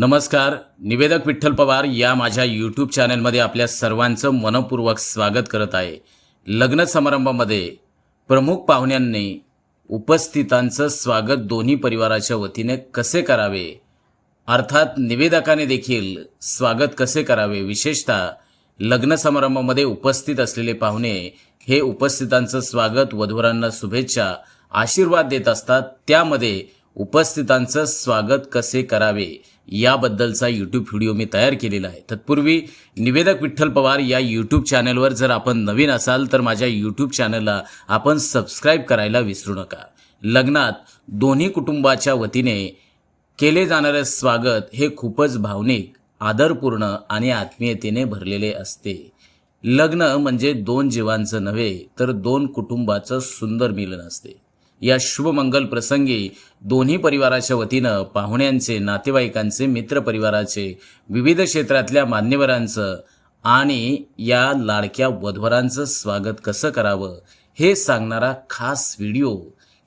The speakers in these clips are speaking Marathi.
नमस्कार निवेदक विठ्ठल पवार या माझ्या यूट्यूब चॅनलमध्ये आपल्या सर्वांचं मनपूर्वक स्वागत करत आहे. लग्न समारंभामध्ये प्रमुख पाहुण्यांनी उपस्थितांचं स्वागत दोन्ही परिवाराच्या वतीने कसे करावे? अर्थात निवेदकाने देखील स्वागत कसे करावे? विशेषतः लग्न समारंभामध्ये उपस्थित असलेले पाहुणे हे उपस्थितांचं स्वागत वधूवरांना शुभेच्छा आशीर्वाद देत असतात. त्यामध्ये उपस्थितांचं स्वागत कसे करावे याबद्दलचा यूट्यूब व्हिडिओ मी तयार केलेला आहे. तत्पूर्वी निवेदक विठ्ठल पवार या यूट्यूब चॅनलवर जर आपण नवीन असाल तर माझ्या यूट्यूब चॅनलला आपण सबस्क्राईब करायला विसरू नका. लग्नात दोन्ही कुटुंबाच्या वतीने केले जाणारे स्वागत हे खूपच भावनिक आदरपूर्ण आणि आत्मीयतेने भरलेले असते. लग्न म्हणजे दोन जीवांचं नव्हे तर दोन कुटुंबाचं सुंदर मिलन असते. या शुभमंगल प्रसंगी दोन्ही परिवाराच्या वतीनं पाहुण्यांचे नातेवाईकांचे मित्रपरिवाराचे विविध क्षेत्रातल्या मान्यवरांचं आणि या लाडक्या वधवरांचं स्वागत कसं करावं हे सांगणारा खास व्हिडिओ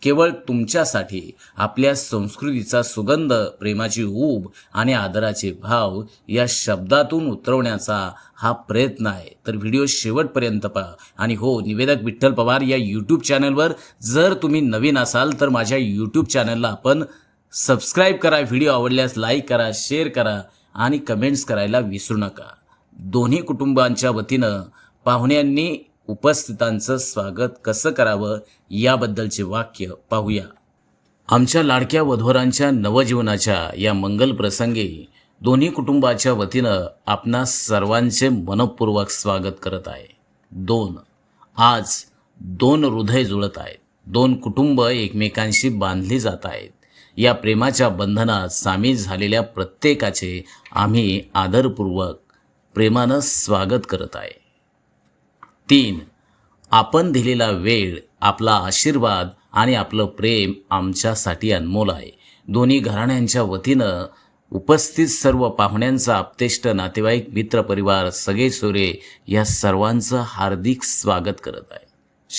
केवळ तुमच्यासाठी आपल्या संस्कृतीचा सुगंध प्रेमाची ऊब आणि आदराचे भाव या शब्दातून उतरवण्याचा हा प्रयत्न आहे. तर व्हिडिओ शेवटपर्यंत पहा. आणि हो निवेदक विठ्ठल पवार या यूट्यूब चॅनलवर जर तुम्ही नवीन असाल तर माझ्या यूट्यूब चॅनलला आपण सबस्क्राईब करा व्हिडिओ आवडल्यास लाईक करा शेअर करा आणि कमेंट्स करायला विसरू नका. दोन्ही कुटुंबांच्या वतीनं पाहुण्यांनी उपस्थितांचं स्वागत कसं करावं याबद्दलचे वाक्य पाहूया. आमच्या लाडक्या वधवरांच्या नवजीवनाच्या या मंगल प्रसंगी दोन्ही कुटुंबाच्या वतीनं आपणा सर्वांचे मनपूर्वक स्वागत करत आहे. दोन. आज दोन हृदय जुळत आहेत. दोन कुटुंब एकमेकांशी बांधली जात आहेत. या प्रेमाच्या बंधनात सामील झालेल्या प्रत्येकाचे आम्ही आदरपूर्वक प्रेमानं स्वागत करत आहे. तीन. आपण दिलेला वेळ आपला आशीर्वाद आणि आपलं प्रेम आमच्यासाठी अनमोल आहे. दोन्ही घराण्यांच्या वतीनं उपस्थित सर्व पाहुण्यांचा आपतेष्ट नातेवाईक मित्रपरिवार सगळे सोरे या सर्वांचं हार्दिक स्वागत करत आहे.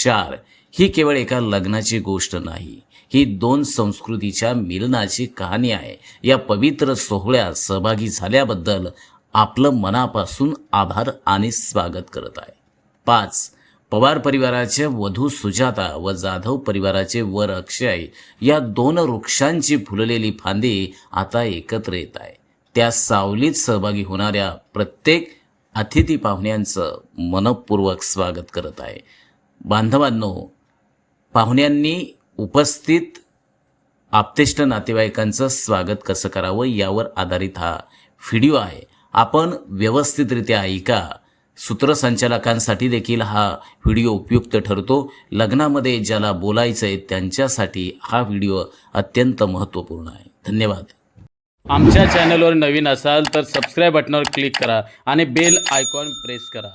चार. ही केवळ एका लग्नाची गोष्ट नाही. ही दोन संस्कृतीच्या मिलनाची कहाणी आहे. या पवित्र सोहळ्यात सहभागी झाल्याबद्दल आपलं मनापासून आभार आणि स्वागत करत आहे. पाच. पवार परिवाराचे वधू सुजाता व जाधव परिवाराचे वर अक्षय या दोन वृक्षांची फुललेली फांदी आता एकत्र येत आहे. त्या सावलीत सहभागी होणाऱ्या प्रत्येक अतिथी पाहुण्यांचं मनपूर्वक स्वागत करत आहे. बांधवांनो पाहुण्यांनी उपस्थित आपतेष्ट नातेवाईकांचं स्वागत कसं करावं यावर आधारित हा व्हिडिओ आहे. आपण व्यवस्थितरित्या ऐका. सूत्रसंचालकांसाठी देखील हा व्हिडिओ उपयुक्त ठरतो. लग्नामध्ये ज्याला बोलायचं आहे त्यांच्यासाठी हा व्हिडिओ अत्यंत महत्त्वपूर्ण आहे. धन्यवाद. आमच्या चॅनलवर नवीन असाल तर सबस्क्राईब बटनावर क्लिक करा आणि बेल आयकॉन प्रेस करा.